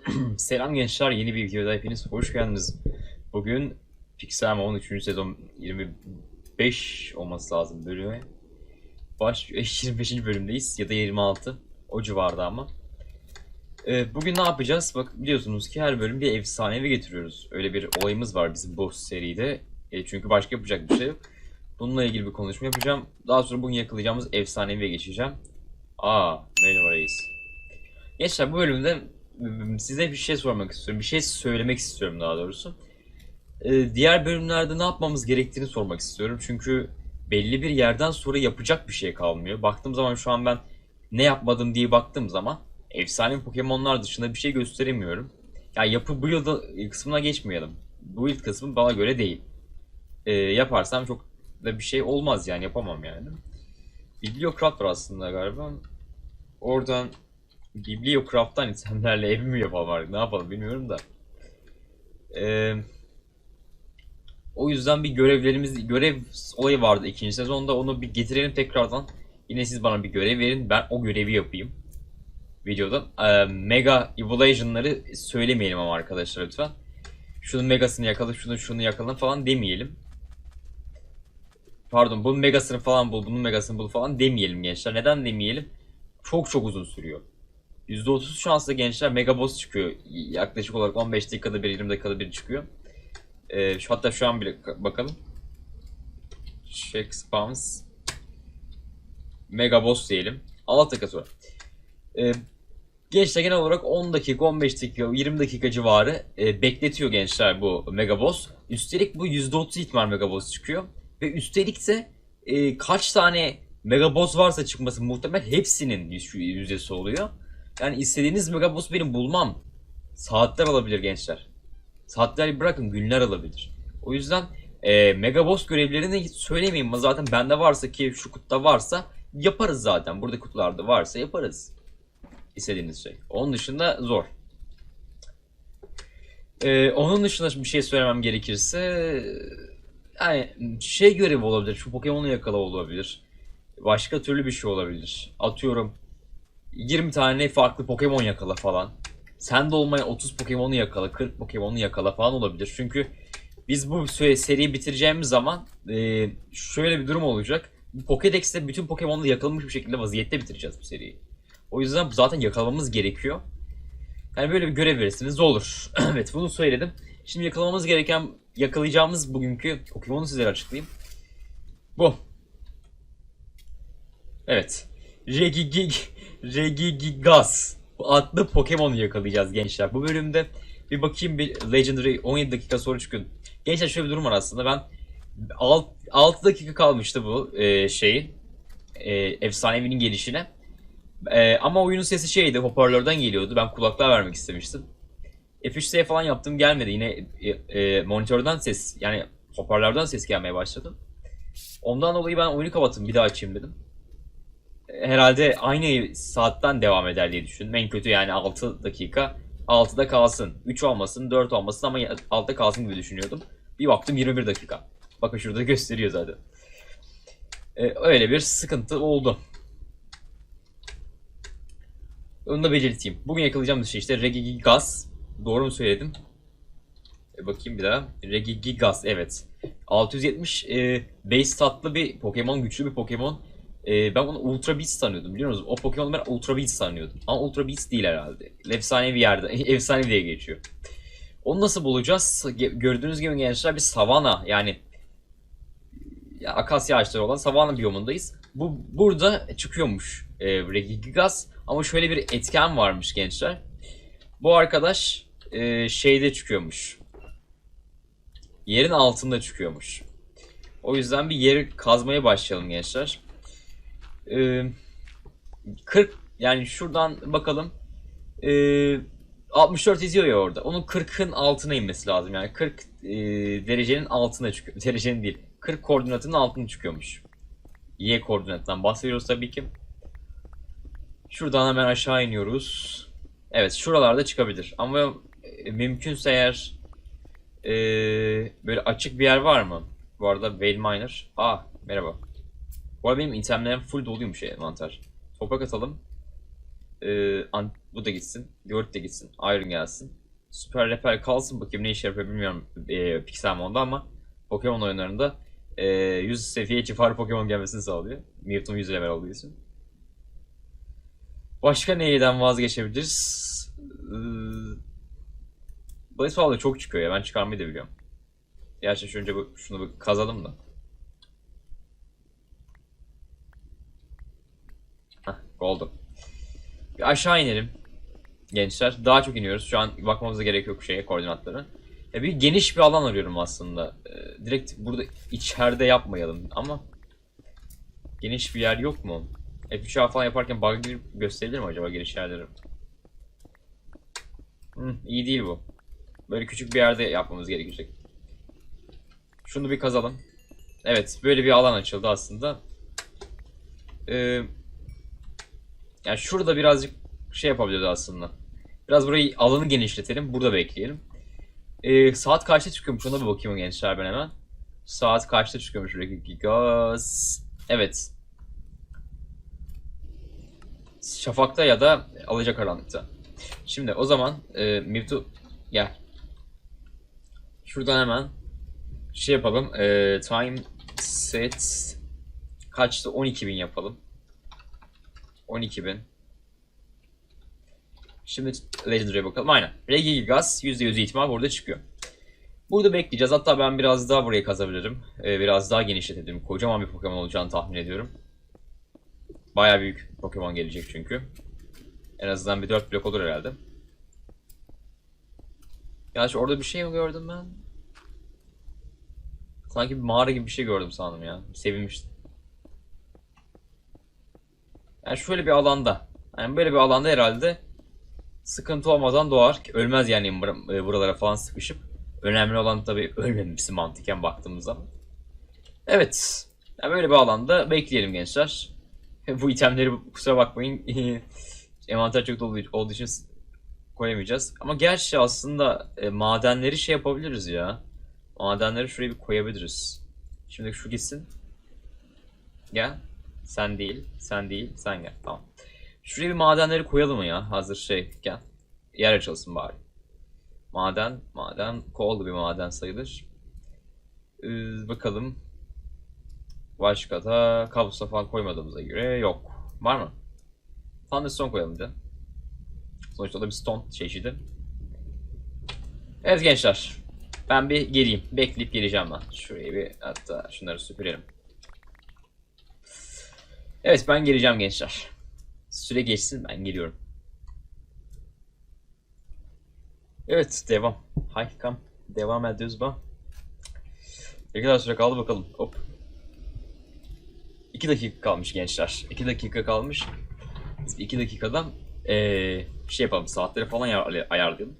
Selam gençler, yeni bir videoda hepiniz hoş geldiniz. Bugün Pixelmon 13. sezon 25 olması lazım bölüme. Baş 25. bölümdeyiz ya da 26 o civarda ama. Ee, bugün ne yapacağız? Bak biliyorsunuz ki her bölüm bir efsanevi getiriyoruz. Öyle bir olayımız var bizim bu seride. E, çünkü başka yapacak bir şey yok. Bununla ilgili bir konuşma yapacağım. Daha sonra bugün yakalayacağımız efsaneviye geçeceğim. Aa, merhaba reis. Gençler bu bölümde size bir şey sormak istiyorum. Bir şey söylemek istiyorum daha doğrusu. Ee, diğer bölümlerde ne yapmamız gerektiğini sormak istiyorum. Çünkü belli bir yerden sonra yapacak bir şey kalmıyor. Baktığım zaman şu an ben ne yapmadım diye baktığım zaman efsane Pokemon'lar dışında bir şey gösteremiyorum. Ya yapı build kısmına geçmeyelim. Build kısmı bana göre değil. Ee, yaparsam çok da bir şey olmaz yani yapamam yani. Bibliocraft var aslında galiba. Oradan Bibliocraft'tan itemlerle ev mi yapalım artık ne yapalım bilmiyorum da. Ee, o yüzden bir görevlerimiz, görev olayı vardı ikinci sezonda onu bir getirelim tekrardan. Yine siz bana bir görev verin ben o görevi yapayım. Videoda. Ee, mega Evolution'ları söylemeyelim ama arkadaşlar lütfen. Şunun megasını yakala, şunu şunu yakala falan demeyelim. Pardon bunun megasını falan bul, bunun megasını bul falan demeyelim gençler. Neden demeyelim? Çok çok uzun sürüyor. %30 şansla gençler mega boss çıkıyor. Yaklaşık olarak 15 dakikada bir 20 dakikada bir çıkıyor. Ee, şu, hatta şu an bile ka- bakalım. Check spawns. Mega boss diyelim. 6 dakika sonra. Ee, gençler genel olarak 10 dakika, 15 dakika, 20 dakika civarı e, bekletiyor gençler bu mega boss. Üstelik bu %30 ihtimal mega boss çıkıyor. Ve üstelik de e, kaç tane mega boss varsa çıkması muhtemel hepsinin yüz- yüzdesi oluyor. Yani istediğiniz mega boss benim bulmam saatler alabilir gençler. Saatler bırakın günler alabilir. O yüzden e, mega boss görevlerini söylemeyin ama zaten bende varsa ki şu kutuda varsa yaparız zaten. Burada kutularda varsa yaparız. İstediğiniz şey. Onun dışında zor. E, onun dışında bir şey söylemem gerekirse yani şey görevi olabilir. Şu Pokemon'u yakala olabilir. Başka türlü bir şey olabilir. Atıyorum 20 tane farklı Pokemon yakala falan. Sen de olmayan 30 Pokemon'u yakala, 40 Pokemon'u yakala falan olabilir. Çünkü biz bu seriyi bitireceğimiz zaman e, şöyle bir durum olacak. Pokédex'te bütün Pokemon'ları yakalamış bir şekilde vaziyette bitireceğiz bu seriyi. O yüzden zaten yakalamamız gerekiyor. Yani böyle bir görev verirsiniz olur. evet bunu söyledim. Şimdi yakalamamız gereken, yakalayacağımız bugünkü Pokemon'u sizlere açıklayayım. Bu. Evet. Regigig, Regigigas adlı Pokemon'u yakalayacağız gençler. Bu bölümde bir bakayım bir Legendary 17 dakika sonra çıkıyor. Gençler şöyle bir durum var aslında. Ben 6, 6 dakika kalmıştı bu e, şeyin e, efsanevinin gelişine. E, ama oyunun sesi şeydi hoparlörden geliyordu. Ben kulaklığa vermek istemiştim. F3'te falan yaptım gelmedi. Yine e, e, monitörden ses yani hoparlörden ses gelmeye başladı. Ondan dolayı ben oyunu kapattım bir daha açayım dedim herhalde aynı saatten devam eder diye düşündüm. En kötü yani 6 dakika 6'da kalsın. 3 olmasın, 4 olmasın ama 6'da kalsın gibi düşünüyordum. Bir baktım 21 dakika. Bakın şurada gösteriyor zaten. Ee, öyle bir sıkıntı oldu. Onu da belirteyim. Bugün yakalayacağım şey işte Regigigas. Doğru mu söyledim? E, bakayım bir daha. Regigigas evet. 670 e, base tatlı bir Pokemon, güçlü bir Pokemon. Ee, ben onu Ultra Beast sanıyordum biliyor musunuz? O Pokemon'u ben Ultra Beast sanıyordum. Ama Ultra Beast değil herhalde. Efsane bir yerde. Efsane diye geçiyor. Onu nasıl bulacağız? Gördüğünüz gibi gençler bir savana yani ya, akasya ağaçları olan savana biyomundayız. Bu burada çıkıyormuş e, Regigigas ama şöyle bir etken varmış gençler. Bu arkadaş e, şeyde çıkıyormuş. Yerin altında çıkıyormuş. O yüzden bir yeri kazmaya başlayalım gençler. Ee, 40 yani şuradan bakalım. Ee, 64 yazıyor ya orada. Onun 40'ın altına inmesi lazım. Yani 40 e, derecenin altına çıkıyor. Derecenin değil. 40 koordinatının altına çıkıyormuş. Y koordinatından bahsediyoruz tabii ki. Şuradan hemen aşağı iniyoruz. Evet şuralarda çıkabilir. Ama e, mümkünse eğer e, böyle açık bir yer var mı? Bu arada Whale Miner. Aa merhaba. Bu arada benim itemlerim full doluymuş envanter. Toprak atalım. Ee, bu da gitsin. Gört de gitsin. Iron gelsin. Super Repel kalsın bakayım ne işe yapıyor bilmiyorum e, Pixelmon'da ama Pokemon oyunlarında e, 100 seviye civarı Pokemon gelmesini sağlıyor. Mewtwo 100 level olduğu için. Başka neyden vazgeçebiliriz? Ee, Blaze çok çıkıyor ya ben çıkarmayı da biliyorum. Gerçi önce bu, şunu bir kazalım da. Oldu. Bir aşağı inelim. Gençler. Daha çok iniyoruz. Şu an bakmamıza gerek yok şeye koordinatlara. Ya bir geniş bir alan arıyorum aslında. Ee, direkt burada içeride yapmayalım ama geniş bir yer yok mu? F3A falan yaparken bug girip gösterilir mi acaba geniş yerleri? Hı, iyi değil bu. Böyle küçük bir yerde yapmamız gerekecek. Şunu bir kazalım. Evet, böyle bir alan açıldı aslında. Ee, yani şurada birazcık şey yapabiliriz aslında. Biraz burayı alanı genişletelim. Burada bekleyelim. Ee, saat kaçta çıkıyormuş ona bir bakayım gençler ben hemen. Saat kaçta çıkıyormuş buradaki Gigas? Evet. Şafakta ya da alacakaranlıkta. Şimdi o zaman e, Mewtwo gel. Şuradan hemen şey yapalım. E, time set kaçtı? 12.000 yapalım. 12.000. Şimdi Legendary'e bakalım. Aynen. Regigas %100 ihtimal burada çıkıyor. Burada bekleyeceğiz. Hatta ben biraz daha burayı kazabilirim. Ee, biraz daha genişletebilirim. Kocaman bir Pokemon olacağını tahmin ediyorum. Bayağı büyük Pokemon gelecek çünkü. En azından bir 4 blok olur herhalde. Gerçi orada bir şey mi gördüm ben? Sanki bir mağara gibi bir şey gördüm sandım ya. Sevinmiştim. Yani şöyle bir alanda. Yani böyle bir alanda herhalde sıkıntı olmadan doğar. Ölmez yani e, buralara falan sıkışıp. Önemli olan tabii ölmemesi mantıken baktığımız zaman. Evet. Yani böyle bir alanda bekleyelim gençler. Bu itemleri kusura bakmayın. Envanter çok dolu olduğu için koyamayacağız. Ama gerçi aslında e, madenleri şey yapabiliriz ya. Madenleri şuraya bir koyabiliriz. Şimdi şu gitsin. Gel. Sen değil, sen değil, sen gel. Tamam. Şuraya bir madenleri koyalım mı ya? Hazır şey gel. Yer açılsın bari. Maden, maden, kol bir maden sayılır. Ee, bakalım. Başka da kablosa falan koymadığımıza göre yok. Var mı? Thunderstone koyalım bir. Sonuçta o da bir stone çeşidi. Evet gençler. Ben bir geleyim. Bekleyip geleceğim ben. Şurayı bir hatta şunları süpürelim. Evet ben geleceğim gençler. Süre geçsin ben geliyorum. Evet devam. Hay kam. Devam ediyoruz bak. Ne kadar süre kaldı bakalım. Hop. 2 dakika kalmış gençler. 2 dakika kalmış. Biz 2 dakikadan eee şey yapalım. Saatleri falan ayar- ayarlayalım.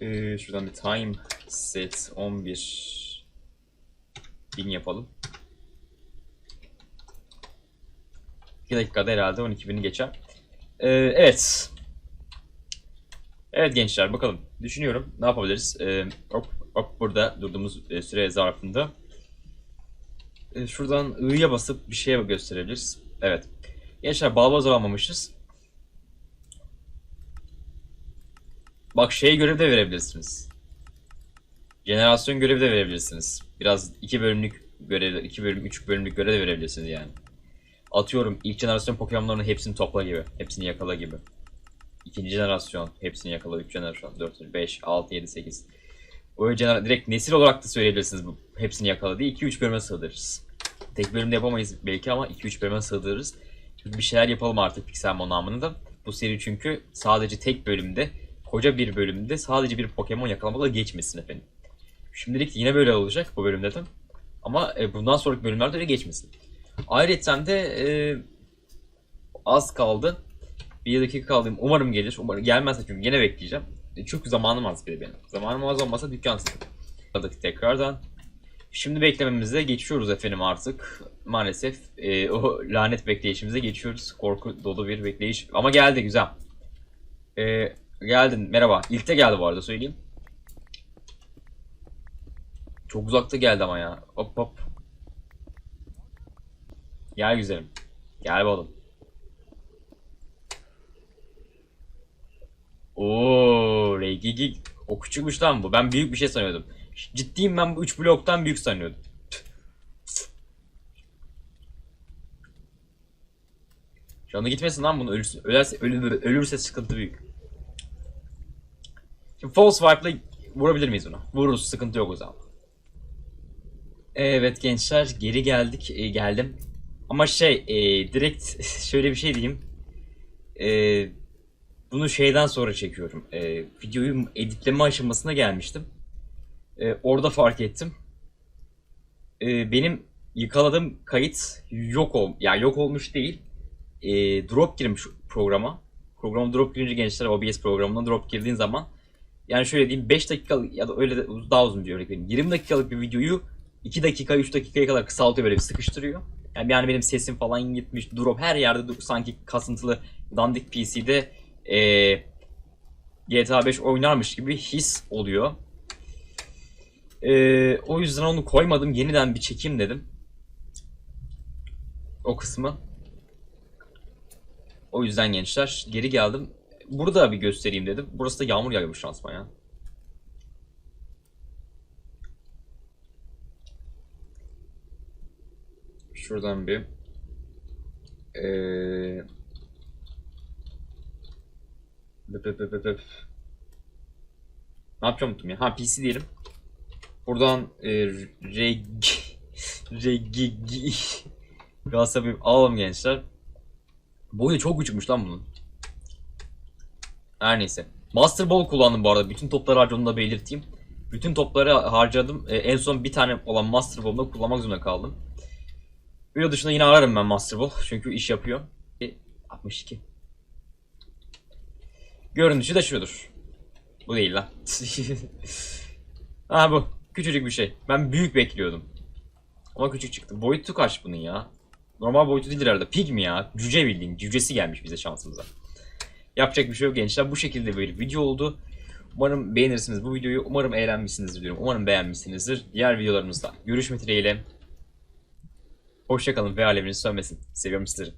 Ee, şuradan bir time set 11 bin yapalım. 2 dakikada herhalde 12 bini geçer. Ee, evet. Evet gençler bakalım. Düşünüyorum ne yapabiliriz. Ee, hop, hop burada durduğumuz e, süre zarfında. Ee, şuradan I'ya basıp bir şeye gösterebiliriz. Evet. Gençler balbazor almamışız. Bak şey görevi de verebilirsiniz. Jenerasyon görevi de verebilirsiniz. Biraz iki bölümlük görev, iki bölüm, üç bölümlük görev de verebilirsiniz yani. Atıyorum ilk jenerasyon Pokemon'ların hepsini topla gibi. Hepsini yakala gibi. İkinci jenerasyon hepsini yakala. Üç jenerasyon. Dört, beş, altı, yedi, sekiz. O jener direkt nesil olarak da söyleyebilirsiniz bu. Hepsini yakala diye. 2-3 bölüme sığdırırız. Tek bölümde yapamayız belki ama 2-3 bölüme sığdırırız. Bir şeyler yapalım artık Pixelmon namını Bu seri çünkü sadece tek bölümde, koca bir bölümde sadece bir Pokemon yakalamakla geçmesin efendim. Şimdilik yine böyle olacak bu bölümde de. Ama e, bundan sonraki bölümlerde öyle geçmesin. Ayrıca de e, az kaldı. Bir dakika kaldı. Umarım gelir. Umarım gelmezse çünkü yine bekleyeceğim. E, çok zamanım az bir benim. Zamanım az olmasa dükkan sıkıntı. tekrardan. Şimdi beklememize geçiyoruz efendim artık. Maalesef e, o lanet bekleyişimize geçiyoruz. Korku dolu bir bekleyiş. Ama geldi güzel. E, geldin merhaba. İlk geldi bu arada söyleyeyim. Çok uzakta geldi ama ya. Hop hop. Gel güzelim. Gel oğlum. Oo, Reygigi. O küçükmüş lan bu. Ben büyük bir şey sanıyordum. Ciddiyim ben bu 3 bloktan büyük sanıyordum. Şu anda gitmesin lan bunu ölürse, ölerse, ölür, ölürse sıkıntı büyük. Şimdi false swipe'la vurabilir miyiz buna? Vururuz sıkıntı yok o zaman. Evet gençler geri geldik e, geldim. Ama şey e, direkt şöyle bir şey diyeyim. E, bunu şeyden sonra çekiyorum. E, videoyu editleme aşamasına gelmiştim. E, orada fark ettim. E, benim yıkaladığım kayıt yok ol, ya yok olmuş değil. E, drop girmiş programa. Programa drop girince gençler OBS programına drop girdiğin zaman yani şöyle diyeyim 5 dakikalık ya da öyle daha uzun bir örnek vereyim. 20 dakikalık bir videoyu 2 dakika 3 dakikaya kadar kısaltıyor böyle bir sıkıştırıyor. Yani, yani benim sesim falan gitmiş. Drop her yerde sanki kasıntılı dandik PC'de eee GTA 5 oynarmış gibi his oluyor. Eee, o yüzden onu koymadım. Yeniden bir çekeyim dedim. O kısmı. O yüzden gençler geri geldim. Burada bir göstereyim dedim. Burası da yağmur yağıyormuş şansıma ya. Şuradan bir öp. Ne yapacağım unuttum ya. Ha PC diyelim. Buradan e, reg regi Galatasaray alalım gençler. Boyu çok küçükmüş lan bunun. Her neyse. Master Ball kullandım bu arada. Bütün topları harcadım da belirteyim. Bütün topları harcadım. E, en son bir tane olan Master Ball'da kullanmak zorunda kaldım. Video dışında yine ararım ben Master Ball. Çünkü iş yapıyor. E, 62. Görünüşü de şudur. Bu değil lan. ha bu. Küçücük bir şey. Ben büyük bekliyordum. Ama küçük çıktı. Boyutu kaç bunun ya? Normal boyutu değil herhalde. Pig mi ya? Cüce bildiğin. Cücesi gelmiş bize şansımıza. Yapacak bir şey yok gençler. Bu şekilde bir video oldu. Umarım beğenirsiniz bu videoyu. Umarım eğlenmişsinizdir diyorum. Umarım beğenmişsinizdir. Diğer videolarımızda görüşmek dileğiyle. Hoşçakalın ve aleminiz sönmesin. Seviyorum sizleri.